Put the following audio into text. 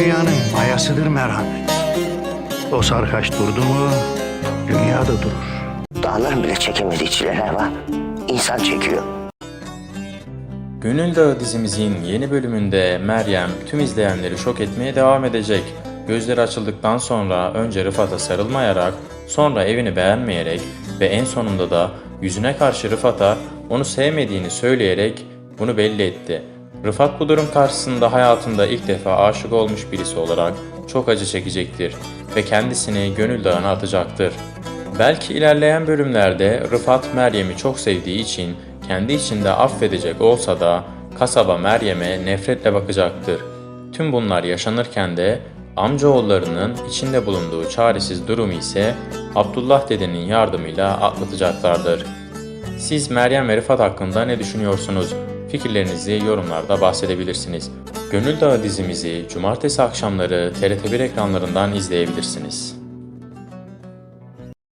dünyanın mayasıdır merhamet. O sarkaç durdu mu dünya da durur. Dağların bile çekemediği çileler var. İnsan çekiyor. Gönül Dağı dizimizin yeni bölümünde Meryem tüm izleyenleri şok etmeye devam edecek. Gözleri açıldıktan sonra önce Rıfat'a sarılmayarak, sonra evini beğenmeyerek ve en sonunda da yüzüne karşı Rıfat'a onu sevmediğini söyleyerek bunu belli etti. Rıfat bu durum karşısında hayatında ilk defa aşık olmuş birisi olarak çok acı çekecektir ve kendisini Gönül Dağı'na atacaktır. Belki ilerleyen bölümlerde Rıfat Meryem'i çok sevdiği için kendi içinde affedecek olsa da kasaba Meryem'e nefretle bakacaktır. Tüm bunlar yaşanırken de amcaoğullarının içinde bulunduğu çaresiz durumu ise Abdullah dedenin yardımıyla atlatacaklardır. Siz Meryem ve Rıfat hakkında ne düşünüyorsunuz? Fikirlerinizi yorumlarda bahsedebilirsiniz. Gönül Dağı dizimizi cumartesi akşamları TRT1 ekranlarından izleyebilirsiniz.